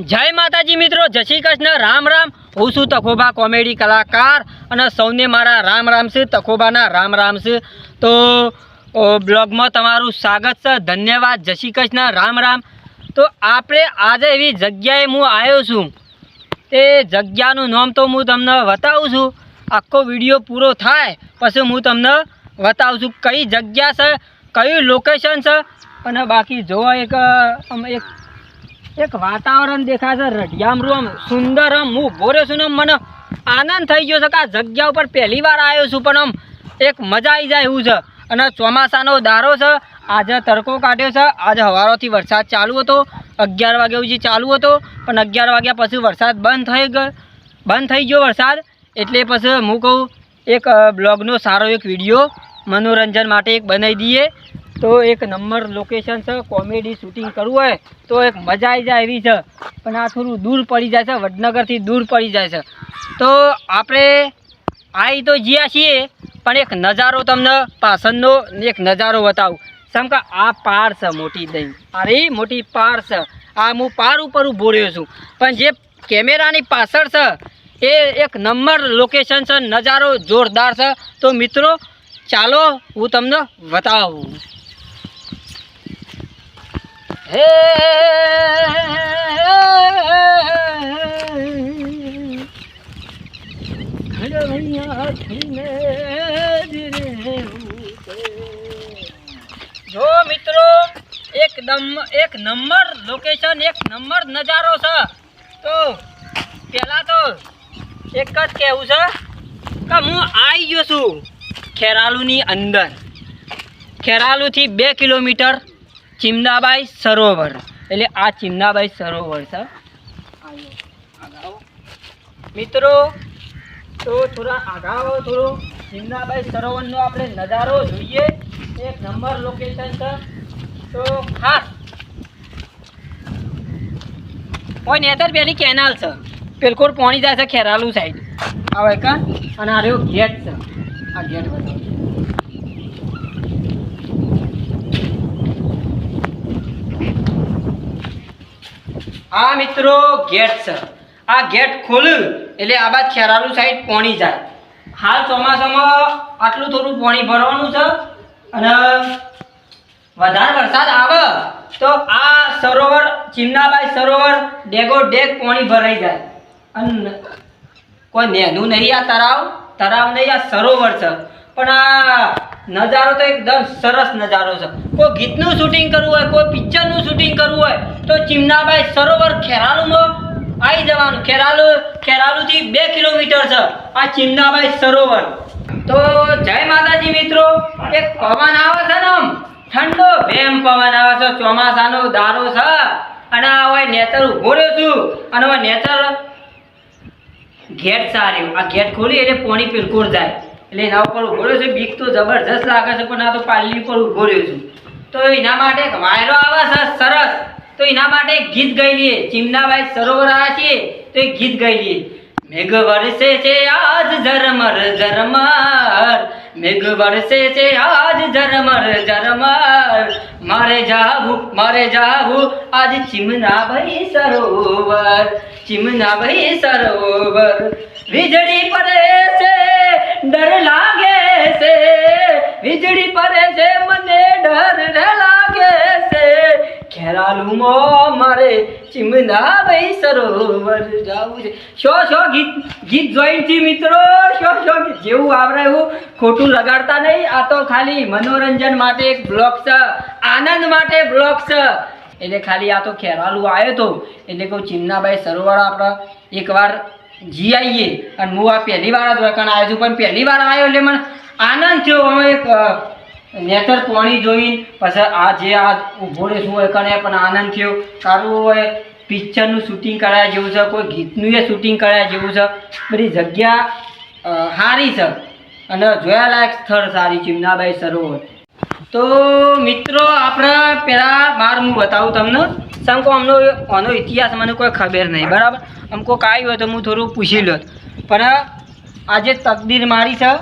જય માતાજી મિત્રો, જય શ્રી કૃષ્ણ. રામ રામ. હું છું તખોબા કોમેડી કલાકાર અને સૌને મારા રામ રામ છે, તખોબાના રામ રામ છે. તો બ્લોગમાં તમારું સ્વાગત છે. ધન્યવાદ. જય શ્રી કૃષ્ણ. રામ રામ. તો આપણે આજે એવી જગ્યાએ હું આવ્યો છું. તે જગ્યાનું નામ તો હું તમને બતાવું છું. આખો વીડિયો પૂરો થાય, પછી હું તમને બતાવું છું કઈ જગ્યા છે, કયું લોકેશન છે, અને બાકી જોવા એક એક એક વાતાવરણ દેખાશે રઢિયામરું આમ સુંદર આમ હું ભોરે છું મને આનંદ થઈ ગયો છે કે આ જગ્યા ઉપર પહેલી વાર આવ્યો છું પણ આમ એક મજા આવી જાય એવું છે. અને ચોમાસાનો દારો છે, આજે તડકો કાઢ્યો છે, આજે હવારોથી વરસાદ ચાલુ હતો, અગિયાર વાગ્યા સુધી ચાલુ હતો, પણ અગિયાર વાગ્યા પછી વરસાદ બંધ થઈ ગયો, બંધ થઈ ગયો વરસાદ, એટલે પછી હું કહું, એક બ્લોગનો સારો એક વીડિયો મનોરંજન માટે એક બનાવી દઈએ. તો એક નંબર લોકેશન છે કોમેડી શૂટિંગ કરવું હોય તો એક મજા આવી જાય એવી છે. પણ આ થોડું દૂર પડી જાય છે, વડનગરથી દૂર પડી જાય છે. તો આપણે આવી તો જ્યાં છીએ, પણ એક નજારો તમને પાસનનો એક નજારો બતાવું. સમ કે આ પાર છે મોટી દહીં. અરે, મોટી પાર છે. આ હું પાર ઉપર ઊભો રહ્યો છું. પણ જે કેમેરાની પાછળ છે, એ એક નંબર લોકેશન છે, નજારો જોરદાર છે. તો મિત્રો, ચાલો હું તમને બતાવું. હે જો મિત્રો એકદમ એક નંબર લોકેશન એક નંબર નજારો છે, તો પહેલાં તો એક જ કહેવું છે કે હું આવી ગયો છું ખેરાલુની અંદર. ખેરાલુથી બે કિલોમીટર ચિમનાબાઈ સરોવર. એટલે આ ચિમનાબાઈ સરોવર છે. મિત્રો તો થોડા આગાઓ થોડો. ચિમનાબાઈ સરોવરનો આપણે નજારો જોઈએ. એક નંબર લોકેશન છે. તો ખાસ ઓય નેતર પેલી કેનાલ છે. પેલકોર પોણી જાય છે ખેરાલુ સાઈડ આવે કા અને આ રહ્યો ગેટ છે. આ ગેટ બતાવો આ મિત્રો, ગેટ છે. આ ગેટ ખોલ્યું એટલે આ બાદ ખેરાલુ સાઈડ પોણી જાય. હાલ ચોમાસામાં આટલું થોડું પાણી ભરવાનું છે અને વધારે વરસાદ આવે તો આ સરોવર ચિમનાબાઈ સરોવર ડેગો ડેગ પાણી ભરાઈ જાય. અને કોઈ નેનું નહીં આ તળાવ તળાવ નહીં, આ સરોવર છે. પણ આ નજારો તો એકદમ સરસ નજારો છે. કોઈ ગીતનું શૂટિંગ કરવું હોય, કોઈ પિક્ચરનું શૂટિંગ કરવું હોય, તો ચિમનાબાઈ સરોવર ખેરાલુમાં આવી જવાનું. ખેરાલુ, ખેરાલુથી બે કિલોમીટર છે આ ચિમનાબાઈ સરોવર. તો જય માતાજી મિત્રો, એક પવન આવે છે ને આમ. ઠંડો, ભેમ પવન આવે છે, ચોમાસાનો દારો છે. અને આ હોય નેતર ઊભો છું. અને હવે નેતર ગેટ સારી આ ગેટ ખોલી એટલે પોણી પીલકોર જાય. એટલે એના ઉપર ઊભો રહ્યો છે, બીક તો જબરજસ્ત લાગે છે, પણ આ તો પાલની ઉપર ઊભો રહ્યો છું. તો એના માટે વાયરો આવે છે, સરસ. તો એના માટે ગીત ગાઈ લઈએ. ચિમનાબાઈ સરોવર આવ્યા છીએ, તો એ ગીત ગાઈ લઈએ. મેઘ વરસે છે આજ ઝરમર ઝરમર. મેઘ વરસે છે આજ ઝરમર ઝરમર. મારે જાવું મારે જાવું આજ ચિમનાબાઈ સરોવર ચિમનાબાઈ સરોવર. વીજળી પડે છે, ડર લાગે છે. વીજળી પડે છે, મને મારે ભાઈ સરોવર જાવું છે. શો શો, ગીત ગીત જોઈનથી મિત્રો? શો શો જેવું આવડે એવું ખોટું લગાડતા નહીં. આ તો ખાલી મનોરંજન માટે એક બ્લોગ છે. આનંદ માટે બ્લોગ છે. એટલે ખાલી આ તો ખેરાલુ આવ્યો તો. એટલે કહું, ચિમનાભાઈ સરોવર આપણે એકવાર જી આવીએ અને હું આ પહેલી વાર જ વળકણ આવ્યો છું, પણ પહેલી વાર આવ્યો એટલે મને આનંદ થયો. હવે એક નેચર પાણી જોઈને. પછી આ જે આ ઊભો રહેશું હોય કને પણ આનંદ થયો. સારું હોય પિક્ચરનું શૂટિંગ કરાયા જેવું છે, કોઈ ગીતનું એ શૂટિંગ કરાયા જેવું છે. બધી જગ્યા સારી છે. અને જોયાલાયક સ્થળ સારી ચિમનાબાઈ સરોવર. તો મિત્રો, આપણે પહેલાં બાર હું બતાવું તમને. સમકો આમનો આનો ઇતિહાસ મને કોઈ ખબર નહીં, બરાબર? અમકો કાંઈ હોય તો હું થોડું પૂછી લો પણ આજે તકદીર મારી છે,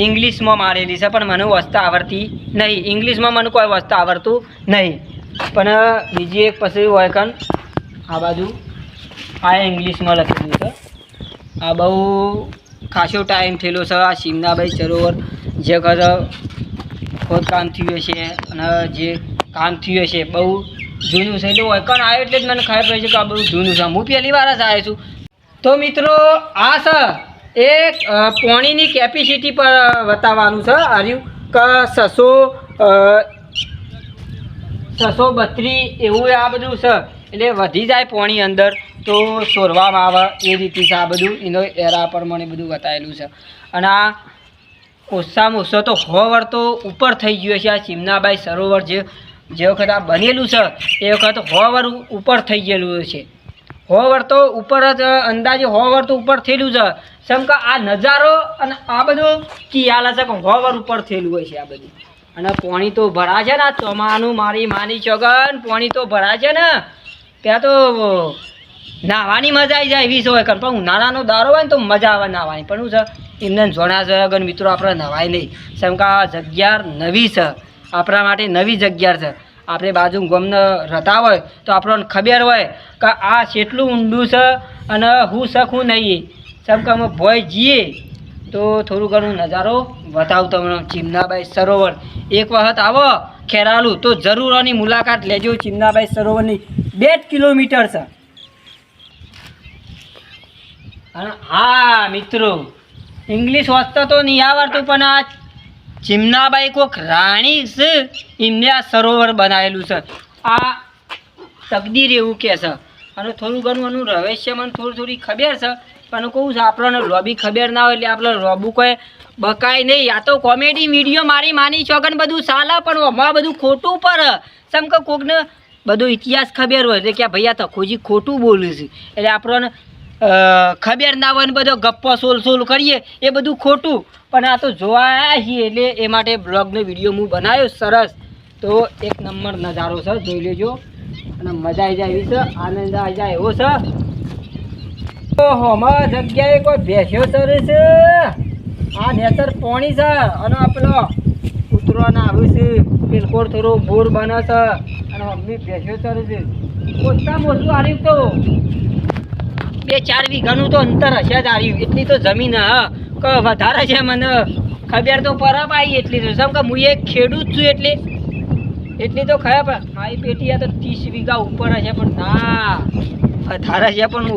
ઇંગ્લિશમાં મારેલી છે, પણ મને વસ્તુ આવડતી નહીં. ઇંગ્લિશમાં મને કોઈ વસ્તુ આવડતું નહીં. પણ બીજી એક પછી હોય કન આ બાજુ આ ઇંગ્લિશમાં લખેલું છે. આ બહુ ખાસો ટાઈમ થયેલો છે. આ શિમનાભાઈ સરોવર જે ઘર ખોદકામ થયું હશે અને જે કામ થયું હશે બહુ જૂનું છે. એટલે વૈકણ આવ્યો એટલે જ મને ખબર પડી છે કે આ બહુ જૂનું છે. હું પહેલી વાર જ આવ્યો છું. તો મિત્રો, આ છે એ પોણીની કેપેસિટી પર બતાવવાનું છે. આર્યું કે, છસો છસો બત્રીસ એવું આ બધું છે. એટલે વધી જાય પોણી અંદર તો સોરવામાં આવે એ રીતે છે આ બધું. એનો એરા પ્રમાણે બધું બતાવેલું છે. અને આ ઓછામાં ઓછો તો હોવર વર તો ઉપર થઈ ગયો છે આ ચીમનાબાઈ સરોવર જે જે વખત આ બનેલું છે, એ વખત હોવર વર ઉપર થઈ ગયેલું છે હોવર વર તો ઉપર જ, અંદાજે હોવર વર તો ઉપર થયેલું છે. સમ કે આ નજારો અને આ બધું કિયાલ છે કે હોવર વર ઉપર થયેલું હોય છે આ બધું. અને પાણી તો ભરા છે ને ચોમાનું મારી માની ચોગન, પાણી તો ભરા છે ને. ત્યાં તો નાહવાની મજા આવી જાય વીસ હોય પણ ઉનાળાનો દારો હોય ને તો મજા આવે નાહવાની. પણ શું છે? એમને જોણા છે, અગર મિત્રો આપણે નવાય નહીં. જેમ આ જગ્યા નવી છે. આપણા માટે નવી જગ્યા છે. આપણે બાજુ ગમને રહેતા હોય તો આપણને ખબર હોય કે આ કેટલું ઊંડું છે અને હું શકું નહીં. જેમ અમે ભોય જઈએ તો થોડું ઘણું નજારો બતાવું તમને. ચીમનાબાઈ સરોવર. એક વખત આવો ખેરાલુ, તો જરૂર આની મુલાકાત લેજો ચીમનાબાઈ સરોવરની. બે જ કિલોમીટર છે. હા, મિત્રો ઇંગ્લિશ વાંચતા તો નહીં આવડતું, પણ આ ચીમનાબાઈ કોક રાણી છે એમને આ સરોવર બનાવેલું છે. આ તકદીર એવું કહે છે. અને થોડું ઘણું એનું રહસ્ય મને થોડી થોડી ખબર છે, પણ કહું છે, આપણને લોબી ખબર ના હોય એટલે આપણે લોબું કોઈ બકાય નહીં. આ તો કોમેડી વીડિયો મારી માની ચોગન બધું સાલા, પણ આમાં બધું ખોટું પર સમ કે કોકને બધો ઇતિહાસ ખબર હોય એટલે કે ભાઈ આ તખોજી ખોટું બોલે છે. એટલે આપણને ખબર ના હોય ને બધો ગપ્પો સોલ સોલ કરીએ, એ બધું ખોટું. પણ આ તો જોવા આવ્યા છીએ એટલે એ માટે બ્લોગનો વીડિયો હું બનાવ્યો સરસ. તો એક નંબર નજારો છે, જોઈ લેજો. અને મજા આવી જાય એવી છે, આનંદ આવી જાય એવો છે. અમારા જગ્યાએ કોઈ બેસ્યો ચરે છે. આ નેતર પોણી છે. અને આપણો ઉતરવાના આવ્યું છે બિલકુલ થોડો બોર બને છે અને ઓછું આવ્યું તો બે ચાર વીઘાનું તો અંતર હશે જ આવ્યું એટલી તો જમીન, હા. કે વધારે છે મને. ખબર તો પરબ આવી એટલી તો. સમ કે હું એક ખેડૂત છું એટલે. એટલી તો ખબર પણ મારી પેટી આ તો ત્રીસ વીઘા ઉપર હશે, પણ ના. વધારે છે, પણ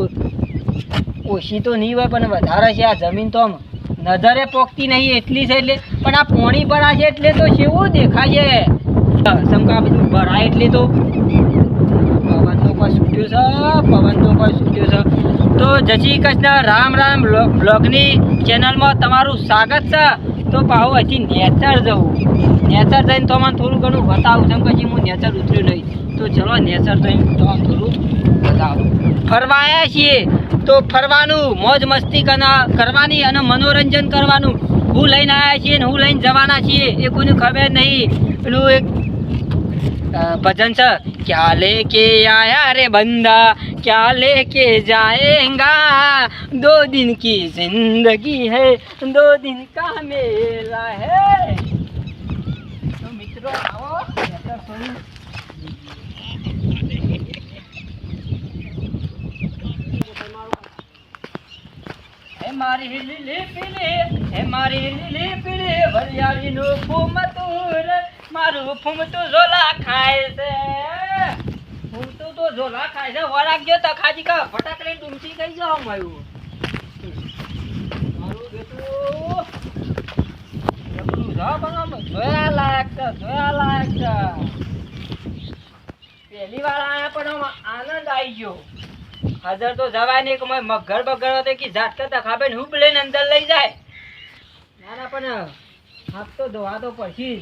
ઓછી તો નહીં હોય, પણ વધારે છે. આ જમીન તો આમ નજરે પોકતી નહીં, એટલી છે એટલે. પણ આ પોણી ભરા છે એટલે તો કેવું દેખાય છે બધું ભરાય એટલે તો પવન તો કોઈ છૂટ્યો છે, પવન તો કોઈ છૂટ્યો છે. તો જય શ્રી કૃષ્ણ, રામ રામ બ્લો- બ્લોગની ચેનલમાં તમારું સ્વાગત છે. તો પાહુ અહીંથી નેચર જવું. નેચર જઈને તો મને થોડું ઘણું બતાવું છે કે હું નેચર ઉતર્યું નહીં. તો ચલો નેચર જઈને તો થોડું બતાવું. ફરવા આવ્યા છીએ. તો ફરવાનું, મોજ મસ્તી કરવાની અને મનોરંજન કરવાનું. હું લઈને આવ્યા છીએ ને હું લઈને જવાના છીએ, એ કોઈને ખબર નહીં. પેલું એક અ, ભજન છે ક્યા લેકે આયા રે બંદા ક્યા લેકે જાએંગા દો દિન કી જિંદગી હૈ દો દિન કા મેલા હૈ તો મિત્રો આવો નેચર થોડું હે મારી લીલી પીલી હે મારી લીલી પીલી વરિયાળીનું ફૂમતું મારું ફૂમતું ઝોલા ખાય છે. ફૂમતું તો ઝોલા ખાય છે. વરાક ગયો તો ખાજી કા ફટાક લઈને ડૂમસી ગઈ જાવ મારું મારું બેટું છે પણ આમ જોયા લાયક છે, જોયા લાયક આનંદ આવી ગયો. હાજર તો જવાય નહીં કે મેં મગર બગર હતો કે જાત કરતા ખાબે હું લઈને અંદર લઈ જાય. ના ના પણ હાથ તો ધોવા તો પછી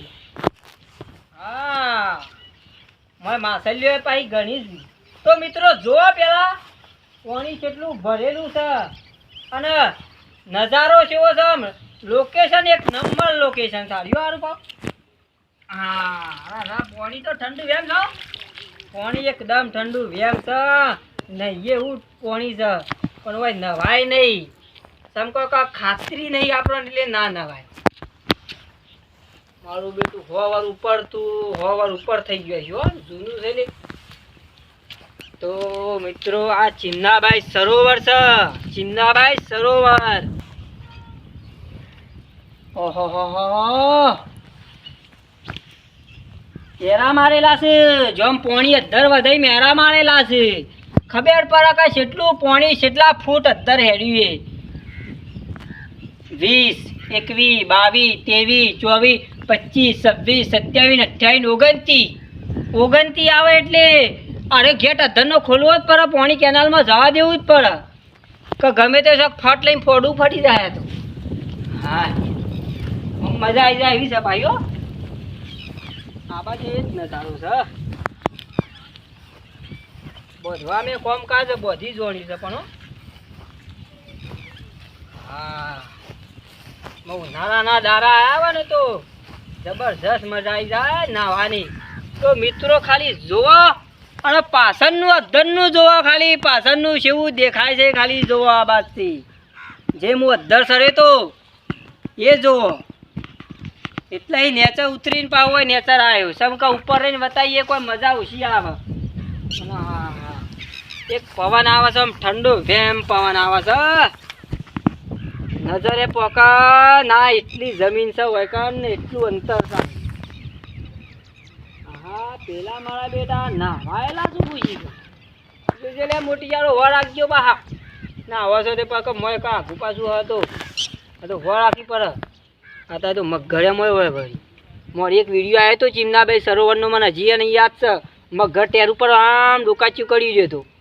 હા. મેં માસલ્યો પાછી ગણી તો મિત્રો જો પેલા પાણી કેટલું ભરેલું છે. અને નજારો કેવો છે લોકેશન એક નંબર લોકેશન સારું સારું હા, હા પાણી તો ઠંડુ વેમ છો પાણી એકદમ ઠંડુ વેમ છે. નહીં એવું પાણી છે પણ હોય નવાય નહીં. સમકો ખાતરી નહીં આપણને, એટલે ના નવાય. મારું બેટું હોવાર ઉપર તું, હોવાર ઉપર થઈ ગયું હો, જૂનું છે ને. તો મિત્રો, આ ચિમનાભાઈ સરોવર છે. ચિમનાભાઈ સરોવર. ઓહો, હો હો મેરા મારેલા છે. જોમ પોણી અધર વધાઈ મેરા મારેલા છે. ખબર પડે કે કેટલું પોણી કેટલા ફૂટ અધર હેડ્યું વીસ, એકવીસ, બાવીસ, ત્રેવીસ, ચોવીસ, પચીસ, છવ્વીસ, સત્યાવીસ અઠ્યાવીસ ઓગણત્રીસ. ઓગણત્રીસ આવે એટલે અરે ગેટ અધરનો ખોલવો જ પડે, પોણી કેનાલમાં જવા દેવું જ પડે. કે ગમે તે શોખ ફટ લઈને ફોડું ફાટી જાય તો. હા. મજા આવી જાય એવી છે ભાઈઓ. આ બાજુ એ જ સારું છે. બોધવા મેં કોમકાજ બધી જોડી છે પણ હા. ઉનાળાના દારા આવ્યા ને તો જબરજસ્ત મજા આવી જાય નાહવાની. તો મિત્રો ખાલી જોવો અને પાછળનું અધરનું જોવો ખાલી, પાછળનું કેવું દેખાય છે ખાલી જોવો આ બાજથી. જે હું અધર સરે તો એ જોવો એટલે નેચર ઉતરીને પાવ હોય નેચર આવ્યો સમકા ઉપર રહીને બતાવીએ કોઈ મજા ઓછી આવે. હા. એક પવન આવે છે ઠંડો વેમ પવન આવે છે. નજરે પોકા, ના, એટલી જમીન છે, હોય કાન ને એટલું અંતર છે. હા પેલા મારા બેટા નાવાયેલા શું પૂછી જોજે લે મોટી યારો વર રાખજો બા ના હવે છો તે પાક મોય કા આગુ પાછું હતો. તો વર આખી પર આ તો મગઘરે મોય હોય ભાઈ. મોર એક વીડિયો આવ્યો તો ચીમનાભાઈ સરોવરનો, મને હજી અને યાદ છે. મગઘર ટેર ઉપર આમ ડોકાચ્યું કરી ગયો હતો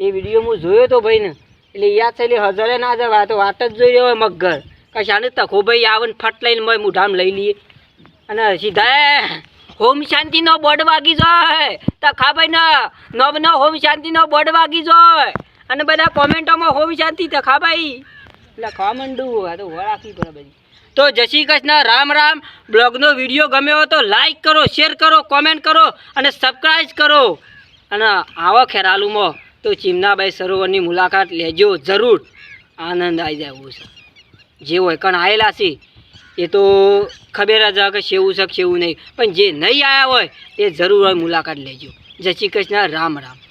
એ વીડિયો હું જોયો તો ભાઈને. એટલે યાદ છે, એટલે હજારે ના જવા તો વાત જ જોઈ રહ્યો હોય મગર. કશાને તખો ભાઈ, આવે ફટ લઈને મય મુઢામ લઈ લઈએ. અને સીધા હોમ શાંતિનો બોર્ડ વાગી જાય. તખા ભાઈ, ન નો હોમ શાંતિનો બોર્ડ વાગી જાય. અને બધા કોમેન્ટોમાં, હોમ શાંતિ તખા ભાઈ. લખવા માંડું, આ તો વળાકી પડે તો જય શ્રી રામ રામ. બ્લોગનો વીડિયો ગમ્યો હોય તો લાઈક કરો શેર કરો કોમેન્ટ કરો અને સબસ્ક્રાઈબ કરો. અને આવો ખેરાલુમાં. તો ચીમનાબાઈ સરોવરની મુલાકાત લેજો, જરૂર. આનંદ આવી જાય એવું છે. જે હોય કણ આવેલા છે, એ તો ખબર જ કે સેવું છે સેવું નહીં. પણ જે નહીં આવ્યા હોય, એ જરૂર હોય મુલાકાત લેજો. જય શ્રી કૃષ્ણ, રામ રામ.